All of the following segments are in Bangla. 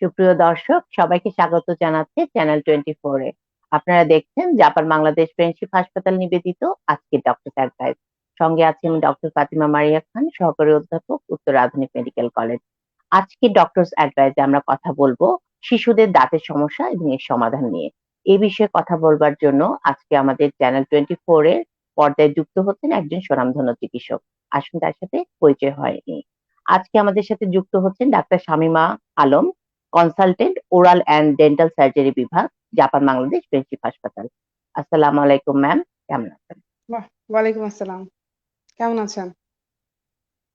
সুপ্রিয় দর্শক, সবাইকে স্বাগত জানাচ্ছে চ্যানেল টোয়েন্টি এ। আপনারা দেখছেন জাপান বাংলাদেশ ফ্রেন্ডশিপ হাসপাতাল নিবেদিত আজকে ডক্টর অ্যাডভাইস সঙ্গে আছেন ডক্টর ফাতিমা মারিয়া খান, সহকারী অধ্যাপক, উত্তর আধুনিক মেডিকেল কলেজ। আজকে ডক্টরস অ্যাডভাইসে আমরা কথা বলব শিশুদের দাঁতের সমস্যা এবং এর সমাধান নিয়ে। এই বিষয়ে কথা বলবার জন্য আজকে আমাদের চ্যানেল টোয়েন্টি ফোর এর পর্দায় যুক্ত হচ্ছেন একজন স্বনামধন্য চিকিৎসক। আসুন তার সাথে পরিচয় হয়নি। আজকে আমাদের সাথে যুক্ত হচ্ছেন doctor Shamima Alam consultant oral and dental surgery বিভাগ জাপান বাংলাদেশ ফ্রেন্ডশিপ হাসপাতাল আসসালামু আলাইকুম ম্যাম কেমন আছেন? ওয়ালাইকুম আসসালাম। কেমন আছেন?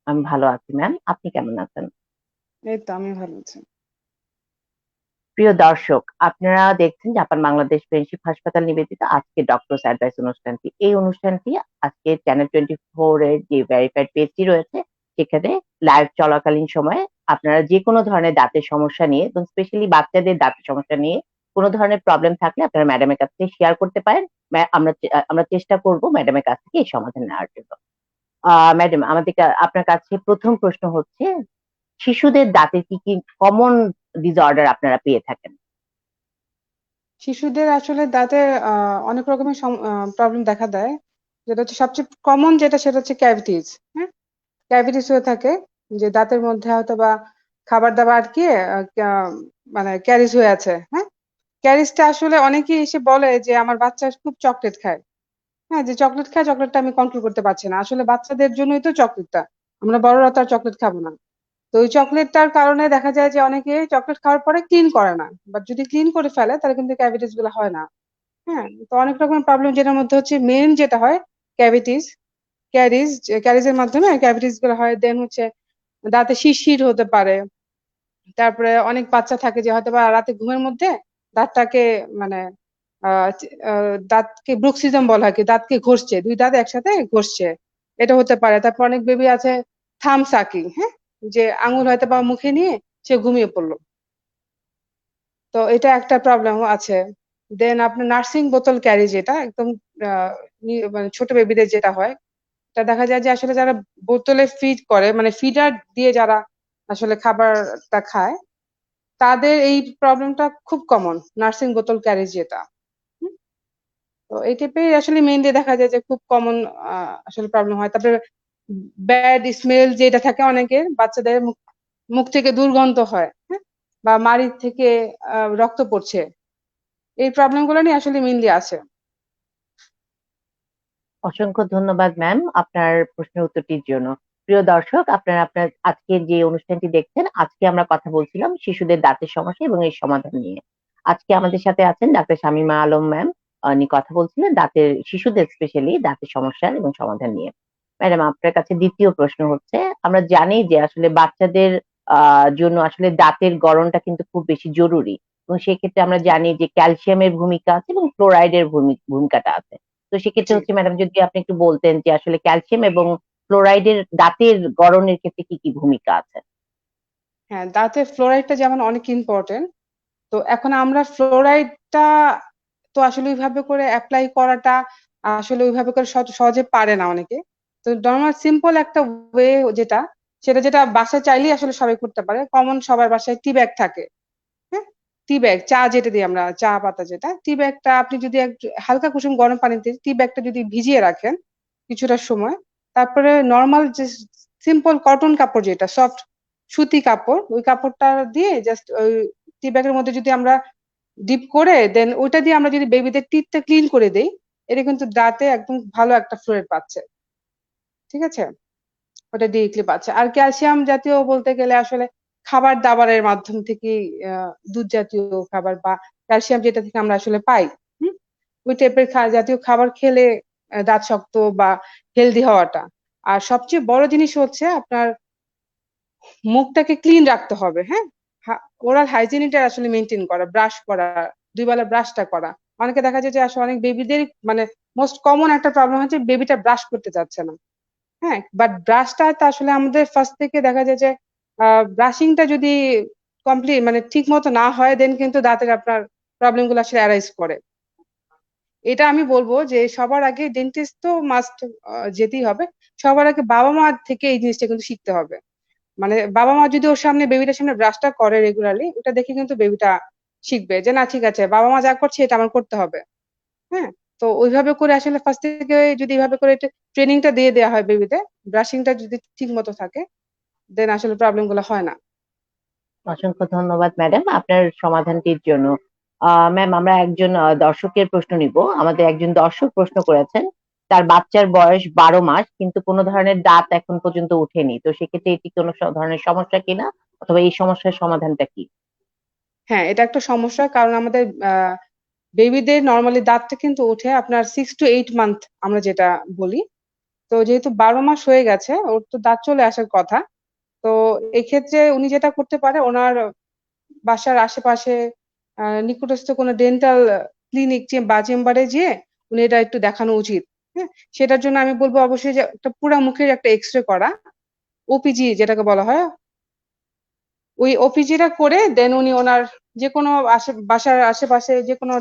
আমি ভালো আছি ম্যাম আপনি কেমন আছেন? এই তো আমি ভালো আছি। প্রিয় দর্শক আপনারা দেখছেন জাপান বাংলাদেশ ফ্রেন্ডশিপ হাসপাতাল নিবেদিত আজকে ডক্টরস অ্যাডভাইস অনুষ্ঠানটি। এই অনুষ্ঠানটি আজকে চ্যানেল টোয়েন্টি ফোর এর যে ভেরিফাইড পেজটি রয়েছে সেখানে লাইভ চলাকালীন সময়ে আপনারা যে কোনো ধরনের দাঁতের সমস্যা নিয়ে, এবং স্পেশালি বাচ্চাদের দাঁতের সমস্যা নিয়ে কোনো ধরনের প্রবলেম থাকলে আপনারা ম্যাডামের কাছ থেকে শেয়ার করতে পারেন। আমরা আমরা চেষ্টা করব ম্যাডামের কাছ থেকে এই সমাধান নেওয়ার জন্য। ম্যাডাম আমাদের আপনার কাছে প্রথম প্রশ্ন হচ্ছে, শিশুদের দাঁতের কি কি কমন ডিসঅর্ডার আপনারা পেয়ে থাকেন? শিশুদের আসলে দাঁতে অনেক রকমের প্রবলেম দেখা দেয়। যেটা হচ্ছে সবচেয়ে কমন যেটা, সেটা হচ্ছে ক্যাভিটিস হ্যাঁ? ক্যাভিটিস হয়ে থাকে, যে দাঁতের মধ্যে হয়তো বা খাবার দাবার আটকে মানে ক্যারিজ হয়ে আছে হ্যাঁ? ক্যারিজটা আসলে অনেকেই এসে বলে যে আমার বাচ্চা খুব চকলেট খায়। হ্যাঁ যে চকলেট খায়, চকলেটটা আমি কন্ট্রোল করতে পারছি না। আসলে বাচ্চাদের জন্যই তো চকলেটটা। আমরা বড়রা তো আর চকলেট খাব না। তো ওই চকলেটটার কারণে দেখা যায় যে অনেকে চকলেট খাওয়ার পরে ক্লিন করে না। বাট যদি ক্লিন করে ফেলে, তাহলে কিন্তু ক্যাভিটিসগুলো হয় না। হ্যাঁ তো অনেক রকমের প্রবলেম যেটার মধ্যে হচ্ছে মেন যেটা হয় ক্যাভিটিস ক্যারিজ ক্যারিজের মাধ্যমে ক্যাভিটিসগুলো হয় দেন হচ্ছে দাঁতে শিরশির হতে পারে। তারপরে অনেক বাচ্চা থাকে যে হয়তো বা রাতে ঘুমের মধ্যে দাঁতটাকে মানে দাঁতকে ব্রুক্সিজম বলা হয়, কি দাঁতকে ঘষছে, দুই দাঁত একসাথে ঘষছে, এটা হতে পারে। তারপর অনেক বেবি আছে থাম সাকিং হ্যাঁ? যে আঙুল হয়তো বা মুখে নিয়ে সে ঘুমিয়ে পড়ল। তো এটা একটা প্রবলেম আছে। দেন আপনার নার্সিং বোতল ক্যারি যেটা, একদম মানে ছোট বেবিদের যেটা হয় এটা দেখা যায় যে আসলে যারা বোতলে ফিড করে মানে ফিডার দিয়ে যারা আসলে খাবারটা খায়, তাদের এই প্রবলেমটা খুব কমন নার্সিং বোতল ক্যারেজ যেটা? তো এই টাইপের আসলে মেইনলি দেখা যায় যে খুব কমন আসলে প্রবলেম হয়। তারপরে ব্যাড স্মেল যেটা থাকে অনেকের, বাচ্চাদের মুখ মুখ থেকে দুর্গন্ধ হয় হ্যাঁ? বা মাড়ি থেকে রক্ত পড়ছে। এই প্রবলেমগুলো নিয়ে আসলে মেইনলি আছে। অসংখ্য ধন্যবাদ ম্যাম আপনার প্রশ্নের উত্তরটির জন্য। প্রিয় দর্শক, আপনারা আপনার আজকে যে অনুষ্ঠানটি দেখছেন, আজকে আমরা কথা বলছিলাম শিশুদের দাঁতের সমস্যা এবং এর সমাধান নিয়ে। আজকে আমাদের সাথে আছেন ডাক্তার শামিমা আলম ম্যাম উনি কথা বলছিলেন দাঁতের, শিশুদের স্পেশালি দাঁতের সমস্যা এবং সমাধান নিয়ে। ম্যাডাম আপনার কাছে দ্বিতীয় প্রশ্ন হচ্ছে, আমরা জানি যে আসলে বাচ্চাদের জন্য আসলে দাঁতের গড়নটা কিন্তু খুব বেশি জরুরি। এবং সেক্ষেত্রে আমরা জানি যে ক্যালসিয়ামের ভূমিকা আছে এবং ফ্লোরাইডের ভূমিকাটা আছে। তো সেক্ষেত্রে। হচ্ছে ম্যাডাম যদি আপনি একটু বলতেন যে আসলে ক্যালসিয়াম এবং ফ্লোরাইডের দাঁতের গড়নের ক্ষেত্রে কি কি ভূমিকা আছে? হ্যাঁ দাঁতের ফ্লোরাইডটা যেমন অনেক ইম্পর্টেন্ট তো এখন আমরা ফ্লোরাইডটা তো আসলে ওইভাবে করে অ্যাপ্লাই করাটা আসলে ওইভাবে করে সহজ- পারে না অনেকে। তো নর্মাল সিম্পল একটা ওয়ে যেটা সেটা যেটা বাসায় চাইলেই আসলে সবাই করতে পারে। কমন সবার বাসায় টি ব্যাগ থাকে। টি ব্যাগ চা যেটা দিই আমরা চা পাতা যেটা টি ব্যাগটা আপনি যদি একটু হালকা কুসুম গরম পানিতে টি ব্যাগটা যদি ভিজিয়ে রাখেন কিছুটা সময়, তারপরে নর্মাল যে সিম্পল কটন কাপড় যেটা সফট সুতি কাপড়, ওই কাপড়টা দিয়ে জাস্ট ওই টি ব্যাগের মধ্যে যদি আমরা ডিপ করে দেন ওইটা দিয়ে আমরা যদি বেবিদের টিথটা ক্লিন করে দেই, এটা কিন্তু দাঁতে একদম ভালো একটা ফ্লুইড পাচ্ছে। ঠিক আছে? ওটা ডিরেক্টলি পাচ্ছে। আর ক্যালসিয়াম জাতীয় বলতে গেলে আসলে খাবার দাবারের মাধ্যম থেকে দুধ জাতীয় খাবার বা ক্যালসিয়াম যেটা থেকে আমরা আসলে পাই, হুম? ওই টাইপের জাতীয় খাবার খেলে দাঁত শক্ত বা হেলদি হওয়াটা। আর সবচেয়ে বড় জিনিস হচ্ছে আপনার মুখটাকে ক্লিন রাখতে হবে হ্যাঁ? ওরাল হাইজিনিটা আসলে মেনটেন করা ব্রাশ করা, দুই বেলা ব্রাশটা করা। অনেকে দেখা যায় যে আসলে অনেক বেবিদের মানে মোস্ট কমন একটা প্রবলেম হচ্ছে বেবিটা ব্রাশ করতে চাচ্ছে না হ্যাঁ? বাট ব্রাশটা তো আসলে আমাদের ফার্স্ট থেকে দেখা যায় যে ব্রাশিংটা যদি কমপ্লিট মানে ঠিক মতো না হয় দেন কিন্তু দাঁতের আপনার প্রবলেমগুলো আসলে অ্যারাইজ করে। এটা আমি বলব যে সবার আগে ডেন্টিস্ট তো মাস্ট যেতেই হবে। সবার আগে বাবা মা থেকে এই জিনিসটা কিন্তু শিখতে হবে। মানে বাবা মা যদি ওর সামনে বেবিটার সামনে ব্রাশটা করে রেগুলারলি ওটা দেখে কিন্তু বেবিটা শিখবে যে, না, ঠিক আছে, বাবা মা যা করছে, এটা আমার করতে হবে। হ্যাঁ? তো ওইভাবে করে আসলে ফার্স্ট থেকে যদি এইভাবে করে ট্রেনিংটা দিয়ে দেওয়া হয় বেবিতে ব্রাশিংটা যদি ঠিক মতো থাকে দেন আসলে প্রবলেমগুলো হয় না। অসংখ্য ধন্যবাদ ম্যাডাম আপনার সমাধানটির জন্য। ম্যাম আমরা একজন দর্শকের প্রশ্ন নিব। আমাদের একজন দর্শক প্রশ্ন করেছেন তার বাচ্চার বয়স বারো মাস কিন্তু কোনো ধরনের দাঁত এখন পর্যন্ত উঠেনি তো সেক্ষেত্রে এটি কোনো ধরনের সমস্যা কিনা? অথবা এই সমস্যার সমাধানটা কি? হ্যাঁ এটা একটা সমস্যা কারণ আমাদের বেবিদের নর্মালি দাঁতটা কিন্তু ওঠে আপনার সিক্স টু এইট মান্থ আমরা যেটা বলি। তো যেহেতু বারো মাস হয়ে গেছে ওর তো দাঁত চলে আসার কথা। তো এক্ষেত্রে উনি যেটা করতে পারে, ওনার বাসার আশেপাশে নিকটস্থ কোনো ডেন্টাল ক্লিনিক বা চেম্বারে যেয়ে উনি এটা একটু দেখানো উচিত হ্যাঁ? সেটার জন্য আমি বলব অবশ্যই যে একটা পুরা মুখের একটা এক্স রে করা ওপিজি যেটাকে বলা হয়। ওই ওপিজিটা করে দেন উনি ওনার যে কোনো আশে বাসার আশেপাশে যে কোনো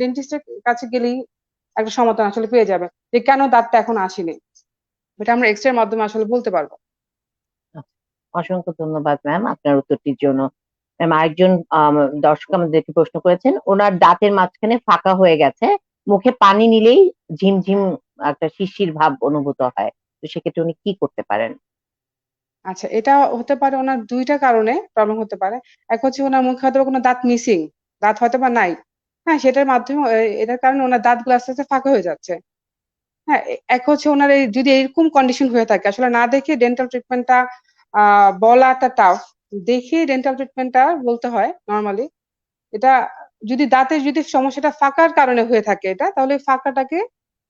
ডেন্টিস্টের কাছে গেলেই একটা সমাধান আসলে পেয়ে যাবে যে কেন দাঁতটা এখন আসেনি। এটা আমরা এক্স রের মাধ্যমে আসলে বলতে পারব। অসংখ্য ধন্যবাদ ম্যাম আপনার উত্তরটির জন্য। ম্যাম আরেকজন দর্শক আমাদেরকে প্রশ্ন করেছেন, ওনার দাঁতের মাঝখানে ফাঁকা হয়ে গেছে, মুখে পানি নিলেই ঝিমঝিম একটা শিশির ভাব অনুভূত হয়। তো সেক্ষেত্রে উনি কি করতে পারেন? আচ্ছা এটা হতে পারে ওনার দুইটা কারণে প্রবলেম হতে পারে। এক হচ্ছে ওনার মুখে হয়তো কোনো দাঁত মিসিং দাঁত হয়তো বা নাই। হ্যাঁ সেটার মাধ্যমে এটার কারণে ওনার দাঁতগুলো আস্তে আস্তে ফাঁকা হয়ে যাচ্ছে। হ্যাঁ এক হচ্ছে ওনার যদি এরকম কন্ডিশন হয়ে থাকে, আসলে না দেখে ডেন্টাল ট্রিটমেন্টটা বলাটা টাফ দেখে ডেন্টাল ট্রিটমেন্টটা বলতে হয় নর্মালি এটা যদি দাঁতের যদি সমস্যাটা ফাঁকার কারণে হয়ে থাকে এটা, তাহলে ফাঁকাটাকে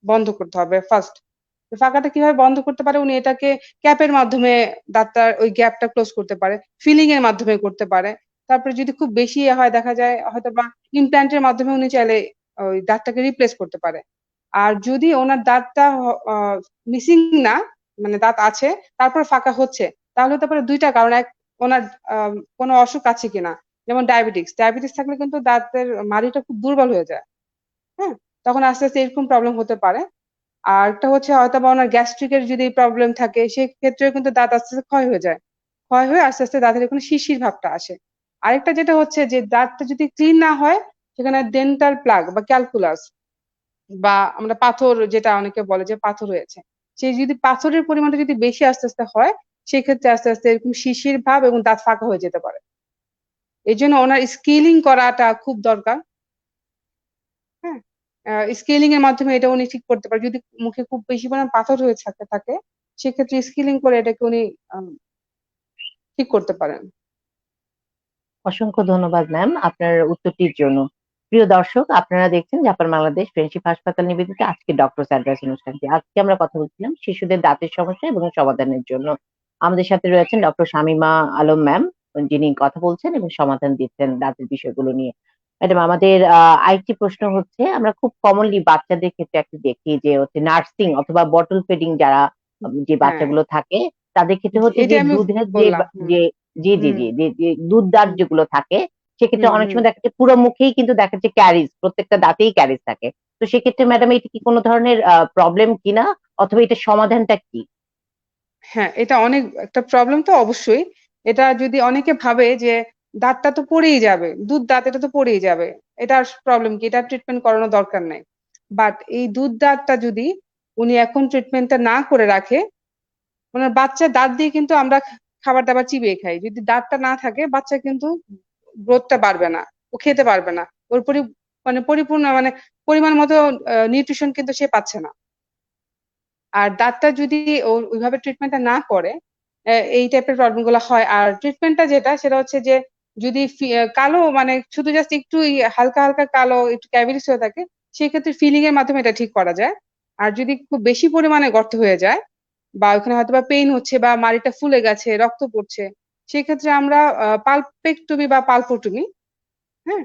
বন্ধ করতে হবে ফার্স্ট ফাঁকাটা কীভাবে বন্ধ করতে পারে? উনি এটাকে ক্যাপের মাধ্যমে দাঁতটার ওই গ্যাপটা ক্লোজ করতে পারে ফিলিং এর মাধ্যমে করতে পারে। তারপরে যদি খুব বেশি ইয়ে হয়, দেখা যায় হয়তো বা ইমপ্ল্যান্টের মাধ্যমে উনি চাইলে ওই দাঁতটাকে রিপ্লেস করতে পারে। আর যদি ওনার দাঁতটা মিসিং না মানে দাঁত আছে, তারপর ফাঁকা হচ্ছে তাহলে হতে পারে দুইটা কারণ, এক ওনার কোনো অসুখ আছে কিনা, যেমন ডায়াবেটিস ডায়াবেটিস থাকলে কিন্তু দাঁতের মাড়িটা খুব দুর্বল হয়ে যায় হ্যাঁ তখন আস্তে আস্তে এরকম প্রবলেম হতে পারে। আর একটা হচ্ছে হয়তো বা ওনার গ্যাস্ট্রিকের যদি প্রবলেম থাকে, সেক্ষেত্রেও কিন্তু দাঁত আস্তে আস্তে ক্ষয় হয়ে যায়। ক্ষয় হয়ে আস্তে আস্তে দাঁতের এখানে শিশির ভাবটা আসে। আরেকটা যেটা হচ্ছে যে দাঁতটা যদি ক্লিন না হয়, সেখানে ডেন্টাল প্লাগ বা ক্যালকুলাস বা আমরা পাথর, যেটা অনেকে বলে যে পাথর হয়েছে সেই যদি পাথরের পরিমাণটা যদি বেশি আস্তে আস্তে হয় সেক্ষেত্রে আস্তে আস্তে এরকম শিশির ভাব এবং দাঁত ফাঁকা হয়ে যেতে পারে। এই জন্য ওনার স্কেলিং করাটা খুব দরকার। হ্যাঁ স্কেলিং এর মাধ্যমে এটা উনি ঠিক করতে পারে। যদি মুখে খুব বেশি পরিমাণ পাথর হয়ে থাকে থাকে, সেক্ষেত্রে স্কেলিং করে এটাকে উনি ঠিক করতে পারেন। অসংখ্য ধন্যবাদ, ম্যাম, আপনার উত্তরটির জন্য। প্রিয় দর্শক, আপনারা দেখছেন জাপান বাংলাদেশ ফ্রেন্ডশিপ হাসপাতাল নিবেদিত আজকে ডক্টর অ্যাডভাইস অনুষ্ঠানটি। আজকে আমরা কথা বলছিলাম শিশুদের দাঁতের সমস্যা এবং সমাধানের জন্য। আমাদের সাথে রয়েছেন ডক্টর শামিমা আলম ম্যাম যিনি কথা বলছেন এবং সমাধান দিচ্ছেন দাঁতের বিষয়গুলো নিয়ে। ম্যাডাম আমাদের আহ, আরেকটি প্রশ্ন হচ্ছে আমরা খুব কমনলি বাচ্চাদের ক্ষেত্রে একটা দেখি যে হচ্ছে নার্সিং অথবা বটল ফিডিং যারা যে হ্যাঁ। বাচ্চাগুলো থাকে তাদের ক্ষেত্রে হচ্ছে যে দুধের যে জি জি জি যে দুধ দাঁত যেগুলো থাকে সেক্ষেত্রে অনেক সময় দেখা যাচ্ছে পুরো মুখেই কিন্তু দেখা যাচ্ছে ক্যারিজ প্রত্যেকটা দাঁতেই ক্যারিজ থাকে। তো সেক্ষেত্রে ম্যাডাম এটা কি কোনো ধরনের প্রবলেম কিনা? অথবা এটা সমাধানটা কি? হ্যাঁ এটা অনেক একটা প্রবলেম তো অবশ্যই। এটা যদি অনেকে ভাবে যে দাঁতটা তো পড়েই যাবে, দুধ দাঁত এটা তো পড়েই যাবে এটার প্রবলেম কি? এটা ট্রিটমেন্ট করানো দরকার নাই। বাট এই দুধ দাঁতটা যদি উনি এখন ট্রিটমেন্টটা না করে রাখে ওনার বাচ্চা দাঁত দিয়ে কিন্তু আমরা খাবার দাবার চিবিয়ে খাই। যদি দাঁতটা না থাকে, বাচ্চা কিন্তু গ্রোথটা বাড়বে না, ও খেতে পারবে না। ওর পরি মানে পরিপূর্ণ মানে পরিমাণ মতো নিউট্রিশন কিন্তু সে পাচ্ছে না। আর দাঁতটা যদি ওইভাবে ট্রিটমেন্টটা না করে এই টাইপের প্রবলেমগুলো হয়। আর ট্রিটমেন্টটা যেটা, সেটা হচ্ছে যে যদি কালো মানে শুধু জাস্ট একটু হালকা হালকা কালো, একটু ক্যাভিটিস হয়ে থাকে, সেক্ষেত্রে ফিলিং এর মাধ্যমে এটা ঠিক করা যায়। আর যদি খুব বেশি পরিমাণে গর্ত হয়ে যায়, বা ওখানে হয়তো বা পেইন হচ্ছে, বা মাড়িটা ফুলে গেছে, রক্ত পড়ছে, সেক্ষেত্রে আমরা পালপেক্টমি বা পালপোটমি হ্যাঁ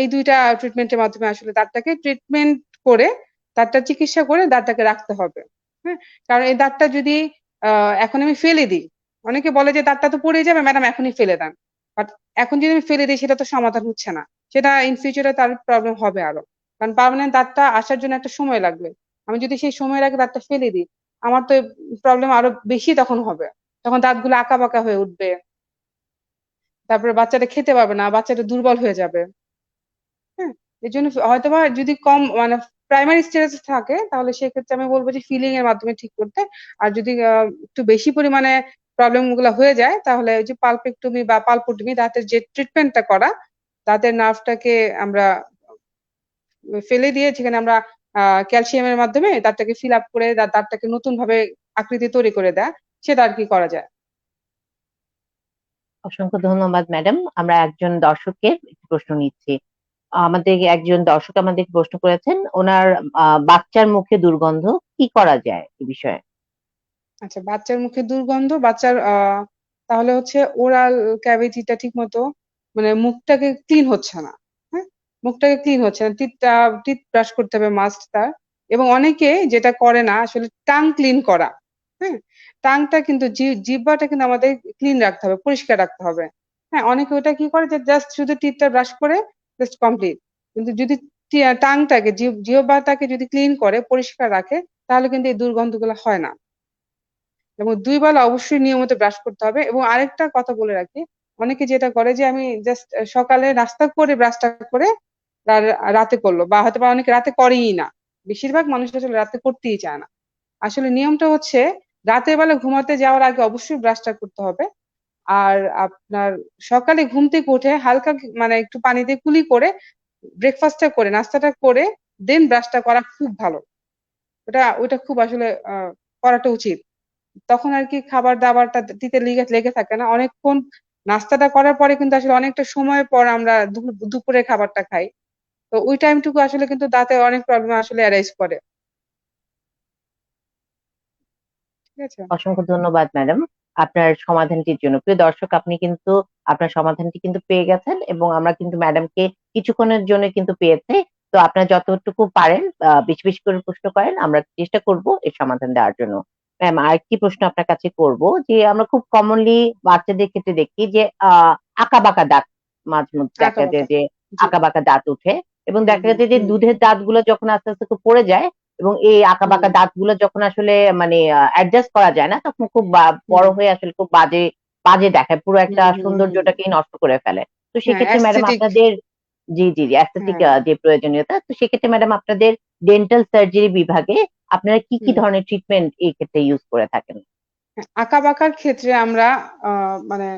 এই দুইটা ট্রিটমেন্টের মাধ্যমে আসলে দাঁতটাকে ট্রিটমেন্ট করে, দাঁতটা চিকিৎসা করে দাঁতটাকে রাখতে হবে। হ্যাঁ কারণ এই দাঁতটা যদি এখন আমি ফেলে দিই। অনেকে বলে যে দাঁতটা তো পড়ে যাবে, ম্যাডাম এখনই ফেলে দেন। বাট এখন যদি আমি ফেলে দিই, সেটা তো সমাধান হচ্ছে না। সেটা ইন ফিউচারে তার প্রবলেম হবে আরও। কারণ পার্মানেন্ট দাঁতটা আসার জন্য একটা সময় লাগবে। আমি যদি সেই সময়ের আগে দাঁতটা ফেলে দিই, আমার তো প্রবলেম আরও বেশি তখন হবে। তখন দাঁতগুলো আঁকাবাঁকা হয়ে উঠবে। তারপরে বাচ্চাটা খেতে পারবে না, বাচ্চাটা দুর্বল হয়ে যাবে। হ্যাঁ এর জন্য হয়তোবা যদি কম মানে প্রাইমারি স্টেজে থাকে, তাহলে সেক্ষেত্রে আমি বলব যে ফিলিং এর মাধ্যমে ঠিক করতে। আর যদি একটু বেশি পরিমাণে প্রবলেমগুলো হয়ে যায়, তাহলে ওই যে পালপেক্টমি বা পালপোটমি, দাঁতের যে ট্রিটমেন্টটা করা, দাঁতের নার্ভটাকে আমরা ফেলে দিয়ে, যেখানে আমরা ক্যালসিয়ামের মাধ্যমে দাঁতটাকে ফিল আপ করে দাঁতটাকে নতুন ভাবে আকৃতি তৈরি করে দেয়, সেটা আর কি করা যায়। অসংখ্য ধন্যবাদ ম্যাডাম। আমরা একজন দর্শকের প্রশ্ন নিচ্ছি। আমাদের একজন দর্শক আমাদের প্রশ্ন করেছেন, ওনার বাচ্চার মুখে দুর্গন্ধ কি করা যায় এই বিষয়ে? আচ্ছা বাচ্চার মুখে দুর্গন্ধ, বাচ্চার তাহলে হচ্ছে ওরাল ক্যাভিটিটা ঠিক মতো মানে মুখটাকে ক্লিন হচ্ছে না হ্যাঁ? মুখটাকে ক্লিন হচ্ছে না, টিথটা, টিথ ব্রাশ করতে হবে মাস্ট তার। এবং অনেকে যেটা করে না, আসলে টাং ক্লিন করা হ্যাঁ? টাংটা কিন্তু জি- জিহ্বাটা কিন্তু আমাদের ক্লিন রাখতে হবে, পরিষ্কার রাখতে হবে। হ্যাঁ অনেকে ওটা কি করে যে জাস্ট শুধু টিথটা ব্রাশ করে জাস্ট কমপ্লিট কিন্তু যদি টাংটাকে জিহ- জিহ্বাটাকে যদি ক্লিন করে, পরিষ্কার রাখে, তাহলে কিন্তু এই দুর্গন্ধগুলো হয় না। এবং দুই বেলা অবশ্যই নিয়মিত ব্রাশ করতে হবে। এবং আরেকটা কথা বলে রাখি, অনেকে যেটা করে যে আমি জাস্ট সকালে নাস্তা করে ব্রাশটা করে রাতে করল, বা হয়তো বা অনেকে রাতে করেই না। বেশিরভাগ মানুষ আসলে রাতে করতেই চায় না। আসলে নিয়মটা হচ্ছে, রাতের বেলা ঘুমাতে যাওয়ার আগে অবশ্যই ব্রাশটা করতে হবে। আর আপনার সকালে ঘুম থেকে উঠে হালকা মানে একটু পানি দিয়ে কুলি করে ব্রেকফাস্টটা করে, নাস্তাটা করে দেন ব্রাশটা করা খুব ভালো। ওটা ওটা খুব আসলে করাটা উচিত। তখন আর কি খাবার দাবারটা দিতে লেগে লেগে থাকে না। অনেকক্ষণ নাস্তাটা করার পরে কিন্তু আসলে অনেকটা সময় পর আমরা দুপুরে খাবারটা খাই। তো ওই টাইমটুকু আসলে কিন্তু দাঁতে অনেক প্রবলেম আসলে অ্যারাইজ করে। ঠিক আছে? অসংখ্য ধন্যবাদ, ম্যাডাম। আপনার সমাধানটির জন্য প্রিয় দর্শক আপনি কিন্তু আপনার সমাধানটি কিন্তু পেয়ে গেছেন এবং আমরা কিন্তু ম্যাডামকে কিছুক্ষণের জন্য কিন্তু পেয়েছে তো আপনার যতটুকু পারেন বেশি বেশি করে প্রশ্ন করেন আমরা চেষ্টা করব এর সমাধান দেওয়ার জন্য ম্যাম আরেকটি প্রশ্ন আপনার কাছে করব যে আমরা খুব কমনলি বাচ্চাদের ক্ষেত্রে দেখি যে আহ আঁকা বাঁকা দাঁত মাঝে মধ্যে দেখা যায় যে। আঁকা বাঁকা দাঁত উঠে এবং দেখা যাচ্ছে যে। দুধের দাঁতগুলো যখন আস্তে আস্তে খুব পড়ে যায় এবং এই আঁকা বাঁকা। দাঁতগুলো যখন আসলে মানে অ্যাডজাস্ট করা যায় না তখন খুব বড় হয়ে আসলে খুব বাজে বাজে দেখায় পুরো একটা সৌন্দর্যটাকেই নষ্ট করে ফেলে। তো সেক্ষেত্রে ম্যাডাম আপনাদের জি জি জি অ্যাস্থেটিক হ্যাঁ। যে প্রয়োজনীয়তা তো সেক্ষেত্রে ম্যাডাম আপনাদের ডেন্টাল সার্জারি বিভাগে আপনারা কি কি ধরনের ট্রিটমেন্ট এই ক্ষেত্রে ইউজ করে থাকেন? আঁকা বাঁকার ক্ষেত্রে আমরা আহ, মানে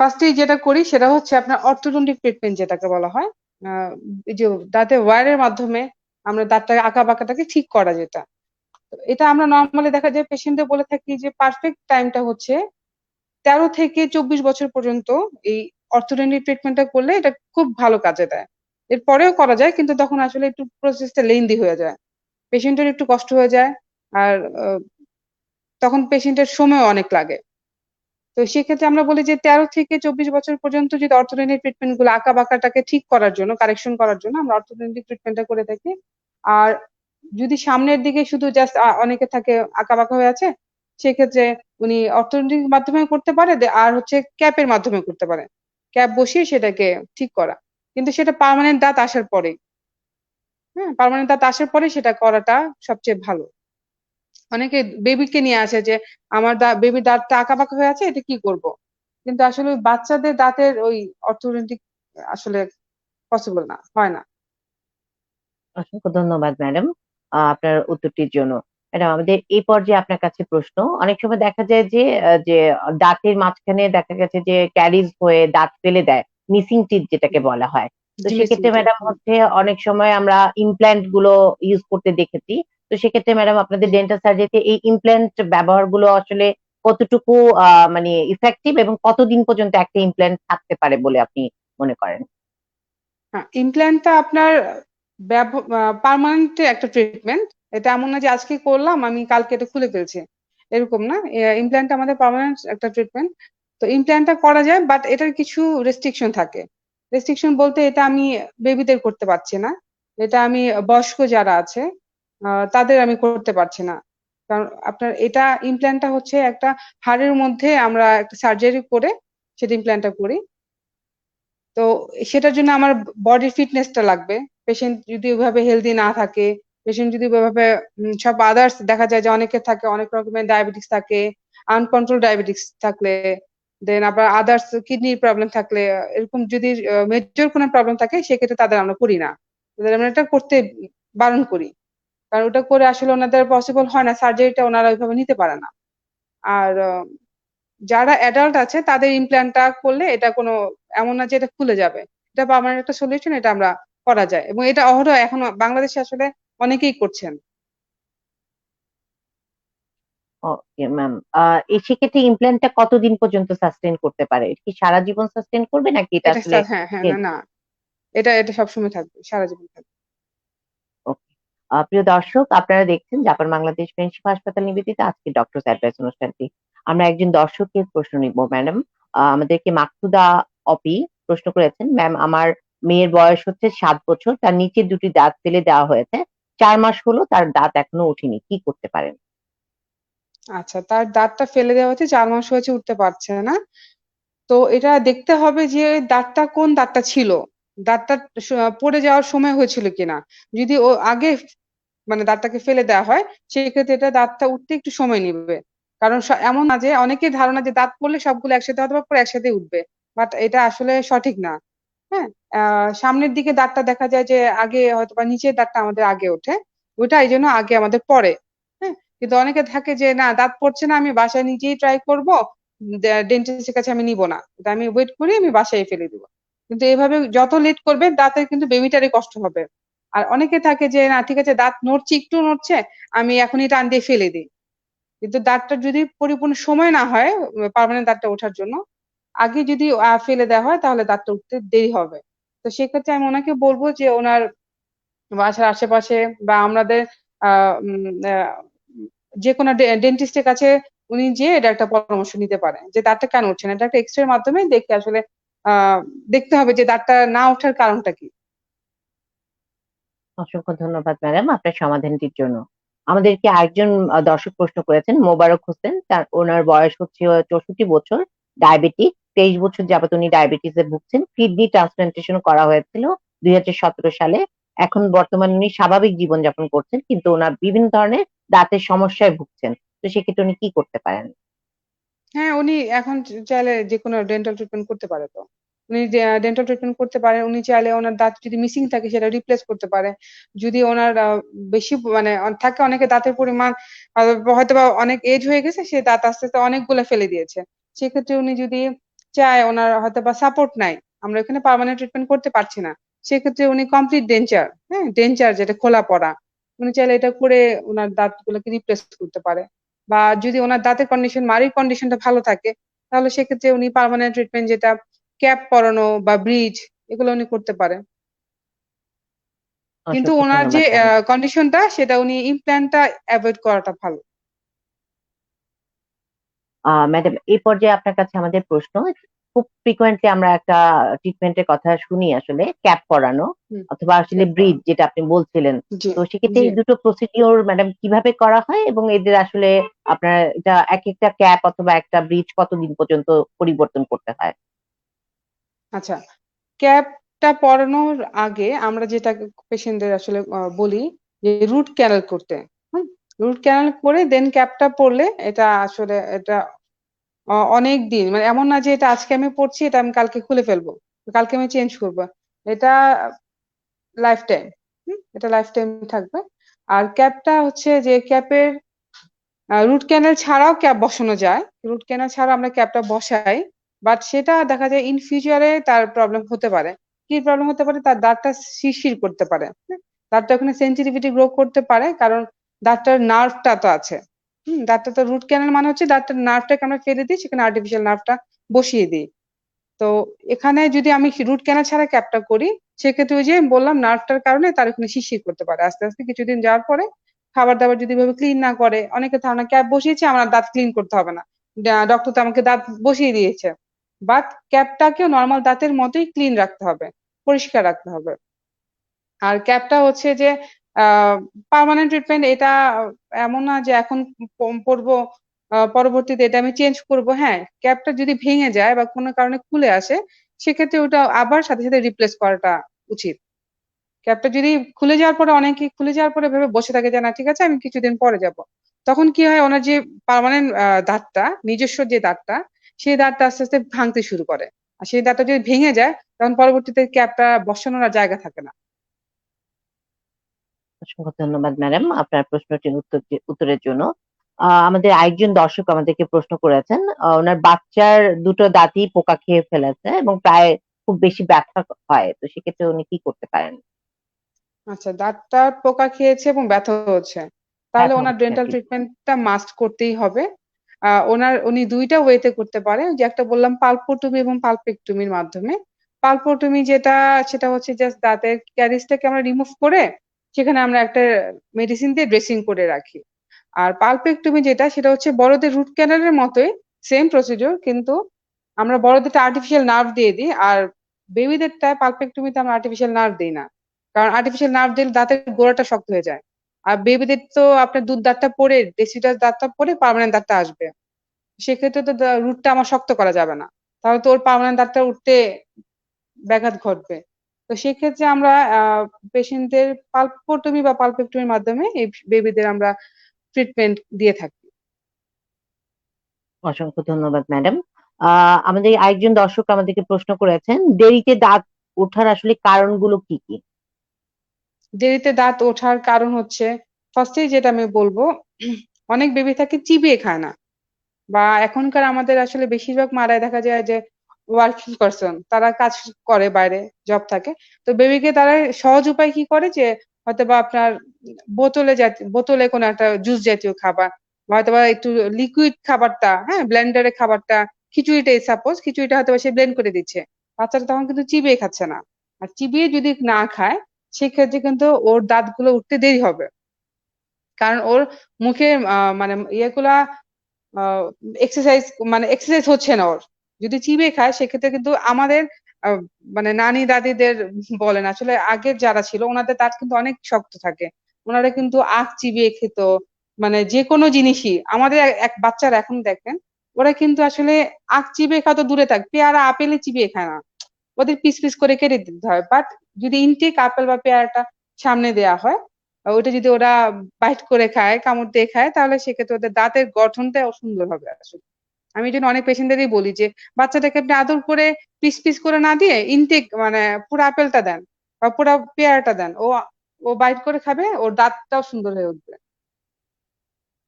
ফার্স্টেই যেটা করি সেটা হচ্ছে আপনার অর্থোডন্টিক ট্রিটমেন্ট যেটাকে বলা হয় আহ, এই যে দাঁতে ওয়্যারের মাধ্যমে আমরা দাঁতটাকে আঁকা বাঁকাটাকে ঠিক করা যেটা। এটা আমরা নর্মালি দেখা যায় পেশেন্টদের বলে থাকি যে পারফেক্ট টাইমটা হচ্ছে তেরো থেকে চব্বিশ বছর পর্যন্ত এই অর্থোডন্টিক ট্রিটমেন্টটা করলে এটা খুব ভালো কাজে দেয়। এরপরেও করা যায় কিন্তু তখন আসলে একটু প্রসেসটা লেন্দি হয়ে যায়। পেশেন্টের একটু কষ্ট হয়ে যায় আর তখন পেশেন্টের সময় অনেক লাগে। তো সেক্ষেত্রে আমরা বলি যে তেরো থেকে চব্বিশ বছর পর্যন্ত যদি অর্থোডেন্টিক ট্রিটমেন্টগুলো আঁকা বাঁকাটাকে ঠিক করার জন্য কারেকশন করার জন্য আমরা অর্থোডেন্টিক ট্রিটমেন্টটা করে থাকি আর যদি সামনের দিকে শুধু জাস্ট অনেকে থাকে আঁকা বাঁকা হয়ে আছে, সেক্ষেত্রে উনি অর্থনৈতিক মাধ্যমে করতে পারে আর হচ্ছে ক্যাপের মাধ্যমে করতে পারে। ক্যাপ বসিয়ে সেটাকে ঠিক করা। কিন্তু সেটা পার্মানেন্ট দাঁত আসার পরে হ্যাঁ পার্মানেন্ট দাঁত আসার পরে সেটা করাটা সবচেয়ে ভালো। অনেকে বেবিকে নিয়ে আসে যে, আমার বেবির দাঁতটা আঁকা বাঁকা হয়ে আছে, এটা কি করব? কিন্তু আসলে বাচ্চাদের দাঁতের ওই অর্থনৈতিক আসলে পসিবল না, হয় না। অসংখ্য ধন্যবাদ ম্যাডাম আপনার উত্তরটির জন্য। ম্যাডাম আমাদের এই পর্যায়ে আপনার কাছে প্রশ্ন। অনেক সময় দেখা যায় যে আহ, যে দাঁতের মাঝখানে দেখা গেছে যে ক্যারিজ হয়ে দাঁত ফেলে দেয় মিসিং টিথ যেটাকে বলা হয়। তো সেক্ষেত্রে ম্যাডাম হচ্ছে অনেক সময় আমরা ইমপ্ল্যান্টগুলো ইউজ করতে দেখেছি। তো সেক্ষেত্রে ম্যাডাম আপনাদের ডেন্টাল সার্জারিতে এই ইমপ্ল্যান্ট ব্যবহারগুলো আসলে কতটুকু আহ, মানে ইফেক্টিভ এবং কতদিন পর্যন্ত একটা ইমপ্ল্যান্ট থাকতে পারে বলে আপনি মনে করেন? হ্যাঁ ইমপ্ল্যান্টটা আপনার পার্মানেন্ট একটা ট্রিটমেন্ট এটা এমন না যে আজকে করলাম, আমি কালকে এটা খুলে ফেলছি। এরকম না। ইমপ্ল্যান্ট আমাদের পার্মানেন্ট একটা ট্রিটমেন্ট তো ইমপ্ল্যান্টটা করা যায় বাট এটার কিছু রেস্ট্রিকশন থাকে। রেস্ট্রিকশন বলতে এটা আমি বেবিদের করতে পারছি না। এটা আমি বয়স্ক যারা আছে তাদের আমি করতে পারছি না। কারণ আপনার এটা ইমপ্ল্যান্টটা হচ্ছে একটা হাড়ের মধ্যে আমরা একটা সার্জারি করে সেটা ইমপ্ল্যান্টটা করি। তো সেটার জন্য আমার বডি ফিটনেসটা লাগবে। পেশেন্ট যদি ওইভাবে হেলদি না থাকে পেশেন্ট যদি ওইভাবে সব আদার্স দেখা যায় যে অনেকের থাকে, অনেক রকমের ডায়াবেটিস থাকে আনকন্ট্রোল ডায়াবেটিস থাকলে দেন আবার আদার্স কিডনির প্রবলেম থাকলে, এরকম যদি মেজর কোনো প্রবলেম থাকে, সেক্ষেত্রে তাদের আমরা করি না। তাদের আমরা এটা করতে বারণ করি। কারণ ওটা করে আসলে ওনাদের পসিবল হয় না সার্জারিটা ওনারা ওইভাবে নিতে পারে না। আর যারা অ্যাডাল্ট আছে, তাদের ইমপ্ল্যান্টটা করলে এটা কোনো, এমন না যে এটা খুলে যাবে। এটা পার্মানেন্ট একটা সলিউশন এটা আমরা করা যায় এবং এটা অহরহ এখন বাংলাদেশে আসলে অনেকেই করছেন। ওকে ম্যাম এই সেক্ষেত্রে ইমপ্ল্যান্টটা কতদিন পর্যন্ত সাস্টেন করতে পারে? এটা কি সারা জীবন সাস্টেন করবে নাকি এটা আসলে হ্যাঁ হ্যাঁ না এটা এটা সবসময় থাকবে সারা জীবন থাকবে। প্রিয় দর্শক আপনারা দেখছেন জাপান বাংলাদেশ ফ্রেন্ডশিপ হাসপাতাল নিবেদিত আজকে ডক্টর অ্যাডভাইস অনুষ্ঠানটি। আমরা একজন দর্শকের প্রশ্ন নিব ম্যাডাম আমাদেরকে মাকসুদা অপি প্রশ্ন করেছেন ম্যাম আমার মেয়ের বয়স হচ্ছে সাত বছর, তার নিচে দুটি দাঁত ফেলে দেওয়া হয়েছে। চার মাস হলো তার দাঁত এখনও ওঠেনি, কি করতে পারেন? আচ্ছা তার দাঁতটা ফেলে দেওয়া হচ্ছে চার মাস হয়েছে উঠতে পারছে না। তো এটা দেখতে হবে যে দাঁতটা কোন দাঁতটা ছিল, দাঁতটা পড়ে যাওয়ার সময় হয়েছিল কিনা। যদি ও আগে মানে দাঁতটাকে ফেলে দেওয়া হয়, সেক্ষেত্রে এটা দাঁতটা উঠতে একটু সময় নিবে। কারণ এমন না যে অনেকের ধারণা যে দাঁত পড়লে সবগুলো একসাথে, অথবা পরে একসাথে উঠবে। বাট এটা আসলে সঠিক না। হ্যাঁ? সামনের দিকে দাঁতটা দেখা যায় যে আগে হয়তো বা নিচের দাঁতটা আমাদের আগে ওঠে। ওইটা এই জন্য আগে আমাদের পরে হ্যাঁ? কিন্তু অনেকে থাকে যে, না দাঁত পড়ছে না, আমি বাসায় নিজেই ট্রাই করব। ডেন্টিস্টের কাছে আমি নিব না। আমি ওয়েট করি, আমি বাসায় ফেলে দিব। কিন্তু এভাবে যত লেট করবে দাঁতের কিন্তু বেবিটারই কষ্ট হবে। আর অনেকে থাকে যে, না, ঠিক আছে, দাঁত নড়ছে, একটু নড়ছে, আমি এখনই টান দিয়ে ফেলে দিই। কিন্তু দাঁতটা যদি পরিপূর্ণ সময় না হয় পার্মানেন্ট দাঁতটা ওঠার জন্য আগে যদি ফেলে দেওয়া হয়, তাহলে দাঁতটা উঠতে দেরি হবে। তো সেক্ষেত্রে আমি ওনাকে বলব যে ওনার বাসার আশেপাশে বা আমাদের যে কোনো ডেন্টিস্টের কাছে উনি যে এটা একটা পরামর্শ নিতে পারেন যে দাঁতটা কেন উঠছে না। এটা একটা এক্সরের মাধ্যমে দেখে আসলে দেখতে হবে যে দাঁতটা না ওঠার কারণটা কি। অসংখ্য ধন্যবাদ, ম্যাডাম, আপনার সমাধানটির জন্য। আমাদেরকে আরেকজন দর্শক প্রশ্ন করেছেন, মোবারক হোসেন। তার, ওনার বয়স হচ্ছে চৌষট্টি বছর। ডায়াবেটিক, তেইশ বছর যাবত উনি ডায়াবেটিসে ভুগছেন। কিডনি ট্রান্সপ্লান্টেশন করা হয়েছিল দুই হাজার সতেরো সালে। এখন বর্তমানে উনি স্বাভাবিক জীবনযাপন করছেন, কিন্তু ওনার বিভিন্ন ধরনের দাঁতের সমস্যায় ভুগছেন। তো সেক্ষেত্রে উনি কি করতে পারেন? হ্যাঁ উনি এখন চাইলে যে কোনো ডেন্টাল ট্রিটমেন্ট করতে পারে তো। উনি ডেন্টাল ট্রিটমেন্ট করতে পারেন উনি চাইলে ওনার দাঁত যদি মিসিং থাকে সেটা রিপ্লেস করতে পারে। যদি ওনার বেশি মানে থাকে অনেকে দাঁতের পরিমাণ হয়তো বা অনেক এজ হয়ে গেছে, সে দাঁত আস্তে আস্তে অনেকগুলো ফেলে দিয়েছে। সেক্ষেত্রে উনি যদি চায় ওনার হয়তো বা সাপোর্ট নাই আমরা এখানে পার্মানেন্ট ট্রিটমেন্ট করতে পারছি না সেক্ষেত্রে উনি কমপ্লিট ডেঞ্চার হ্যাঁ ডেঞ্চার যেটা খোলা পড়া উনি চাইলে এটা করে ওনার দাঁতগুলোকে রিপ্লেস করতে পারে। বা যদি ওনার দাঁতের কন্ডিশন মাড়ির কন্ডিশনটা ভালো থাকে তাহলে সেক্ষেত্রে উনি পার্মানেন্ট ট্রিটমেন্ট যেটা ক্যাপ পরানো বা ব্রিজ এগুলো উনি করতে পারে কিন্তু ওনার যে ধন্যবাদ। ম্যাডাম। কন্ডিশনটা সেটা উনি ইমপ্ল্যান্টটা অ্যাভয়েড করাটা ভালো। ম্যাডাম এই পর্যায়ে আপনার কাছে আমাদের প্রশ্ন খুব ফ্রিকোয়েন্টলি আমরা একটা ট্রিটমেন্টের কথা শুনি আসলে ক্যাপ করানো অথবা আসলে ব্রিজ যেটা আপনি বলছিলেন। তো সেক্ষেত্রে এই দুটো প্রসিডিওর ম্যাডাম কীভাবে করা হয় এবং এদের আসলে আপনার এটা এক একটা ক্যাপ অথবা একটা ব্রিজ কতদিন পর্যন্ত পরিবর্তন করতে হয়? আচ্ছা ক্যাপটা পরানোর আগে আমরা যেটা পেশেন্টদের আসলে বলি যে রুট ক্যানাল করতে। রুট ক্যানাল করে দেন ক্যাপটা পরলে এটা আসলে এটা অনেক দিন মানে এমন না যে এটা আজকে আমি পড়ছি, এটা আমি কালকে খুলে ফেলব, কালকে আমি চেঞ্জ করব। এটা লাইফ টাইম এটা লাইফ টাইম থাকবে। আর ক্যাপটা হচ্ছে যে ক্যাপের রুট ক্যানাল ছাড়াও ক্যাপ বসানো যায়। রুট ক্যানাল ছাড়া আমরা ক্যাপটা বসাই বাট সেটা দেখা যায় ইন ফিউচারে তার প্রবলেম হতে পারে। কি প্রবলেম হতে পারে? তার দাঁতটা শিরশির করতে পারে? দাঁতটা ওখানে সেন্সিটিভিটি গ্রো করতে পারে, কারণ দাঁতটার নার্ভটা তো আছে। হম দাঁতটা তো রুট ক্যানাল মানে হচ্ছে দাঁতটার নার্ভটাকে আমরা ফেলে দিই, সেখানে আর্টিফিশিয়াল নার্ভটা বসিয়ে দিই। তো এখানে যদি আমি রুট ক্যানাল ছাড়া ক্যাপটা করি, সেক্ষেত্রে ওই যে বললাম নার্ভটার কারণে তার ওখানে শিরশির করতে পারে। আস্তে আস্তে কিছুদিন যাওয়ার পরে খাবার দাবার যদি ভাবে ক্লিন না করে, অনেকে ধারণা ক্যাপ বসিয়েছে, আমার দাঁত ক্লিন করতে হবে না। ডক্টর তো আমাকে দাঁত বসিয়ে দিয়েছে। বাট ক্যাপটাকেও নর্মাল দাঁতের মতোই ক্লিন রাখতে হবে, পরিষ্কার রাখতে হবে। আর ক্যাপটা হচ্ছে যে পার্মানেন্ট ট্রিটমেন্ট এটা এমন না যে এখন পরবো পরবর্তীতে এটা আমি চেঞ্জ করব। হ্যাঁ ক্যাপটা যদি ভেঙে যায় বা কোনো কারণে খুলে আসে, সেক্ষেত্রে ওটা আবার সাথে সাথে রিপ্লেস করাটা উচিত। ক্যাপটা যদি খুলে যাওয়ার পরে অনেকে, খুলে যাওয়ার পরে ভেবে বসে থাকে যে, না, ঠিক আছে, আমি কিছুদিন পরে যাব। তখন কি হয়, ওনার যে পার্মানেন্ট দাঁতটা, নিজস্ব যে দাঁতটা, সেই দাঁতটা আস্তে আস্তে ভাঙতে শুরু করে। আর সেই দাঁতটা যদি ভেঙে যায়, তখন পরবর্তীতে ক্যাপটা বসানোর জায়গা থাকে না। অসংখ্য ধন্যবাদ ম্যাডাম আপনার প্রশ্নটির উত্তর উত্তরের জন্য। আমাদের আরেকজন দর্শক আমাদেরকে প্রশ্ন করেছেন ওনার বাচ্চার দুটো দাঁতই পোকা খেয়ে ফেলেছে এবং প্রায় খুব বেশি ব্যথা হয় তো সেক্ষেত্রে উনি কি করতে পারেন? আচ্ছা দাঁতটা পোকা খেয়েছে এবং ব্যথা হচ্ছে তাহলে ওনার ডেন্টাল। ট্রিটমেন্টটা মাস্ট করতেই হবে। ওনার উনি দুইটা ওয়েতে করতে পারেন যে একটা বললাম পালপোটমি এবং পালপেক্টমির মাধ্যমে। পালপোটমি যেটা সেটা হচ্ছে জাস্ট দাঁতের ক্যারিসটাকে আমরা রিমুভ করে সেখানে আমরা একটা মেডিসিন দিয়ে ড্রেসিং করে রাখি। আর পালপেক্টমি যেটা, সেটা হচ্ছে বড়দের রুট ক্যানালের মতোই সেম প্রসিডিওর কিন্তু আমরা বড়দেরটা আর্টিফিশিয়াল নার্ভ দিয়ে দিই, আর বেবিদেরটা পালপেক্টমিতে আমরা আর্টিফিশিয়াল নার্ভ দিই না। কারণ আর্টিফিশিয়াল নার্ভ দিলে দাঁতের গোড়াটা শক্ত হয়ে যায়। আর বেবিদের তো আপনার দুধ দাঁতটা পড়ে ডেসিটাস দাঁতটা পরে পার্মানেন্ট দাঁতটা আসবে। সেক্ষেত্রে তো রুটটা আমার শক্ত করা যাবে না। তাহলে তো ওর পার্মানেন্ট দাঁতটা উঠতে ব্যাঘাত ঘটবে। তো সেক্ষেত্রে আমরা পেশেন্টদের পালপোটমি বা পালপেক্টমির মাধ্যমে এই বেবিদের আমরা ট্রিটমেন্ট দিয়ে থাকি। অসংখ্য ধন্যবাদ ম্যাডাম আহ আমাদের আরেকজন দর্শক আমাদেরকে প্রশ্ন করেছেন দেরিতে দাঁত ওঠার আসলে কারণগুলো কি কি? দেরিতে দাঁত ওঠার কারণ হচ্ছে ফার্স্টেই যেটা আমি বলব অনেক বেবি থাকে চিবিয়ে খায় না। বা এখনকার আমাদের আসলে বেশিরভাগ মারায় দেখা যায় যে ওয়ার্কিং পারসন তারা কাজ করে বাইরে জব থাকে। তো বেবিকে তারা সহজ উপায় কি করে যে হয়তো বা আপনার বোতলে জাতীয় বোতলে কোনো একটা জুস জাতীয় খাবার হয়তো বা একটু লিকুইড খাবারটা হ্যাঁ ব্লেন্ডারে খাবারটা খিচুড়িটাই সাপোজ খিচুড়িটা হয়তো সে ব্লেন্ড করে দিচ্ছে। বাচ্চাটা তখন কিন্তু চিবিয়ে খাচ্ছে না। আর চিবিয়ে যদি না খায়, সেক্ষেত্রে কিন্তু ওর দাঁতগুলো উঠতে দেরি হবে। কারণ ওর মুখে মানে ইয়েগুলা এক্সারসাইজ মানে এক্সারসাইজ হচ্ছে না ওর। যদি চিবিয়ে খায়, সেক্ষেত্রে কিন্তু আমাদের মানে নানি দাদিদের বলেন, আসলে আগের যারা ছিল, ওনাদের দাঁত কিন্তু অনেক শক্ত থাকে। ওনারা কিন্তু আখ চিবিয়ে খেত মানে যে কোনো জিনিসই। আমাদের এক বাচ্চারা এখন দেখেন ওরা কিন্তু আসলে আখ চিবিয়ে খাওয়া তো দূরে থাক, পেয়ারা আপেলে চিবিয়ে খায় না। ওদের পিস পিস করে কেটে দিতে হয়। বাট যদি ইনটেক আপেল বা পেয়ারাটা সামনে দেয়া হয় ওইটা যদি ওরা বাইট করে খায়, কামড় দিয়ে খায়, তাহলে সেক্ষেত্রে ওদের দাঁতের গঠনটা সুন্দর হবে আসলে। আমি জন্য অনেক পেশেন্টদেরই বলি যে, বাচ্চাটাকে আপনি আদর করে পিস পিস করে না দিয়ে ইনটেক মানে পুরো আপেলটা দেন বা পুরো পেয়ারাটা দেন। ও ও বাইট করে খাবে, ওর দাঁতটাও সুন্দর হয়ে উঠবে।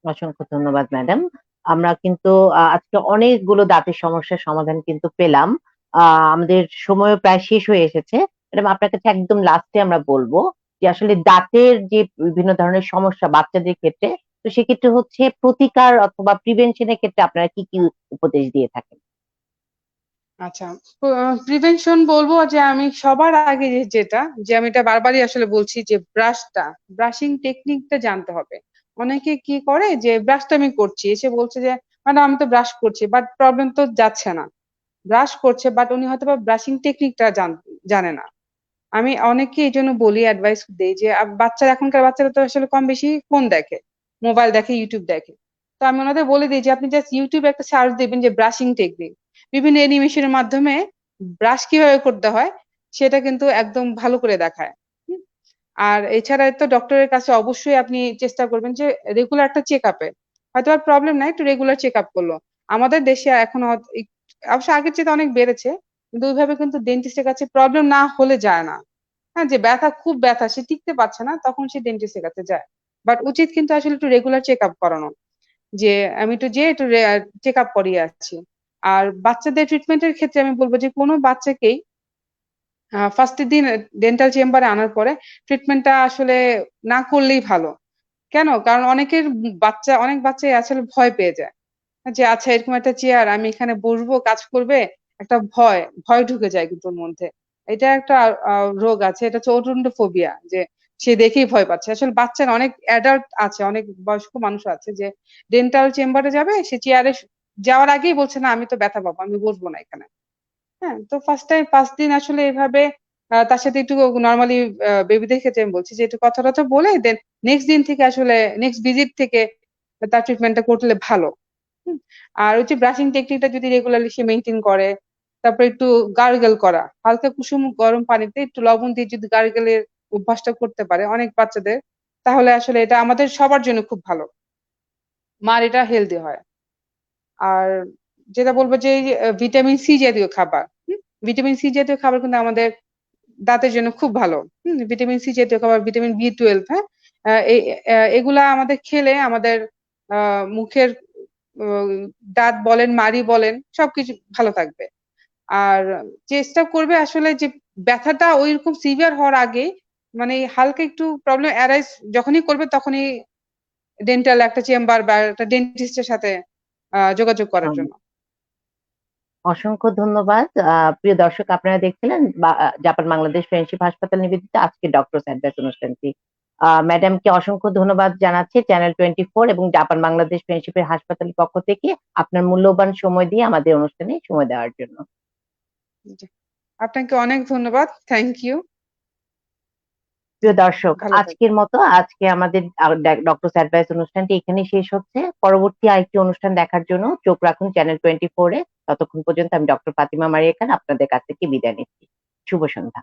অসংখ্য ধন্যবাদ ম্যাডাম আমরা কিন্তু আজকে অনেকগুলো দাঁতের সমস্যার সমাধান কিন্তু পেলাম। আমাদের সময় প্রায় শেষ হয়ে এসেছে। ম্যাডাম আপনার কাছে একদম লাস্টে আমরা বলব যে, আসলে দাঁতের যে বিভিন্ন ধরনের সমস্যা বাচ্চাদের ক্ষেত্রে তো সেক্ষেত্রে হচ্ছে প্রতিকার অথবা প্রিভেনশনের ক্ষেত্রে আপনারা কি কি উপদেশ দিয়ে থাকেন? আচ্ছা প্রিভেনশন বলব যে আমি সবার আগে যেটা, যে আমি এটা বারবারই আসলে বলছি যে ব্রাশটা ব্রাশিং টেকনিকটা জানতে হবে। অনেকে কি করে যে ব্রাশটা আমি করছি, এসে বলছে যে ম্যাডাম আমি তো ব্রাশ করছি বাট প্রবলেম তো যাচ্ছে না। ব্রাশ করছে বাট উনি হয়তো বা ব্রাশিং টেকনিকটা জানে না। আমি অনেককে এই জন্য বলি অ্যাডভাইস দিই যে বাচ্চারা, এখনকার বাচ্চারা তো আসলে কম বেশি ফোন দেখে। মোবাইল দেখে ইউটিউব দেখে। তো আমি ওনাদের বলে দিই যে, আপনি জাস্ট ইউটিউবে একটা সার্চ দেবেন যে ব্রাশিং টেকনিক বিভিন্ন অ্যানিমেশনের মাধ্যমে ব্রাশ কীভাবে করতে হয়, সেটা কিন্তু একদম ভালো করে দেখায়। আর এছাড়া তো ডক্টরের কাছে অবশ্যই আপনি চেষ্টা করবেন যে রেগুলার একটা চেক আপে হয়তো আর প্রবলেম নাই, একটু রেগুলার চেক আপ করল। আমাদের দেশে এখন অবশ্য আগের চেয়ে অনেক বেড়েছে, কিন্তু ওইভাবে কিন্তু ডেন্টিস্টের কাছে প্রবলেম না হলে যায় না। হ্যাঁ যে ব্যথা, খুব ব্যথা, সে টিকতে পারছে না, তখন সে ডেন্টিস্টের কাছে যায়। বাট উচিত কিন্তু আসলে একটু রেগুলার চেক আপ করানো। যে আমি একটু যে একটু চেক আপ করিয়ে আছি। আর বাচ্চাদের ট্রিটমেন্টের ক্ষেত্রে আমি বলব যে কোনো বাচ্চাকেই ফার্স্টের দিন ডেন্টাল চেম্বারে আনার পরে ট্রিটমেন্টটা আসলে না করলেই ভালো। কেন? কারণ অনেকের বাচ্চা, অনেক বাচ্চাই আসলে ভয় পেয়ে যায়। যে আচ্ছা এরকম একটা চেয়ার আমি এখানে বসবো, কাজ করবে, একটা ভয় ভয় ঢুকে যায় কিন্তু মধ্যে। এটা একটা রোগ আছে, এটা হচ্ছে ওটুন্ডোফোবিয়া যে সে দেখেই ভয় পাচ্ছে। আসলে বাচ্চার অনেক অ্যাডাল্ট আছে, অনেক বয়স্ক মানুষ আছে যে ডেন্টাল চেম্বারে যাবে, সে চেয়ারে যাওয়ার আগেই বলছে, না, আমি তো ব্যথা পাবো, আমি বসবো না এখানে। হ্যাঁ তো ফার্স্ট টাইম পাঁচ দিন আসলে এভাবে তার সাথে একটু নর্মালি বেবিদের ক্ষেত্রে আমি বলছি যে একটু কথা টথা বলে দেন নেক্সট দিন থেকে আসলে নেক্সট ভিজিট থেকে তার ট্রিটমেন্টটা করলে ভালো। আর হচ্ছে ব্রাশিং টেকনিকটা যদি রেগুলারলি সে মেনটেন করে, তারপর একটু গার্গেল করা, হালকা কুসুম গরম পানিতে একটু লবণ দিয়ে যদি গার্গেলের অভ্যাসটা করতে পারে অনেক বাচ্চাদের, তাহলে আসলে এটা আমাদের সবার জন্য খুব ভালো। মার এটা হেলদি হয়। আর যেটা বলব যে ভিটামিন সি জাতীয় খাবার? ভিটামিন সি জাতীয় খাবার কিন্তু আমাদের দাঁতের জন্য খুব ভালো। ভিটামিন সি জাতীয় খাবার ভিটামিন বি টুয়েলভ হ্যাঁ? এগুলা আমাদের খেলে আমাদের মুখের দাঁত বলেন মারি বলেন, সবকিছু ভালো থাকবে। আর চেষ্টা করবে আসলে যে ব্যথাটা ওইরকম সিভিয়ার হওয়ার আগে মানে হালকা একটু প্রবলেম অ্যারাইজ যখনই করবে তখনই ডেন্টাল একটা চেম্বার বা একটা ডেন্টিস্টের সাথে আহ, যোগাযোগ করার জন্য। অসংখ্য ধন্যবাদ। প্রিয় দর্শক আপনারা দেখছিলেন জাপান বাংলাদেশ ফ্রেন্ডশিপ হাসপাতাল নিবেদিত আজকে ডক্টর অ্যাডভাইস অনুষ্ঠানটি। ম্যাডামকে অসংখ্য ধন্যবাদ জানাচ্ছি চ্যানেল টোয়েন্টি ফোর এবং জাপান বাংলাদেশ ফ্রেন্ডশিপের হাসপাতালের পক্ষ থেকে আপনার মূল্যবান সময় দিয়ে আমাদের অনুষ্ঠানে সময় দেওয়ার জন্য। আপনাকে অনেক ধন্যবাদ। থ্যাংক ইউ প্রিয় দর্শক আজকের মতো আজকে আমাদের ডক্টর অ্যাডভাইস অনুষ্ঠানটি এখানে শেষ হচ্ছে। পরবর্তী আরেকটি অনুষ্ঠান দেখার জন্য চোখ রাখুন চ্যানেল টোয়েন্টি ফোরে ততক্ষণ পর্যন্ত আমি ডক্টর ফাতিমা মারিয়া খান আপনাদের কাছ থেকে বিদায় নিচ্ছি। শুভ সন্ধ্যা।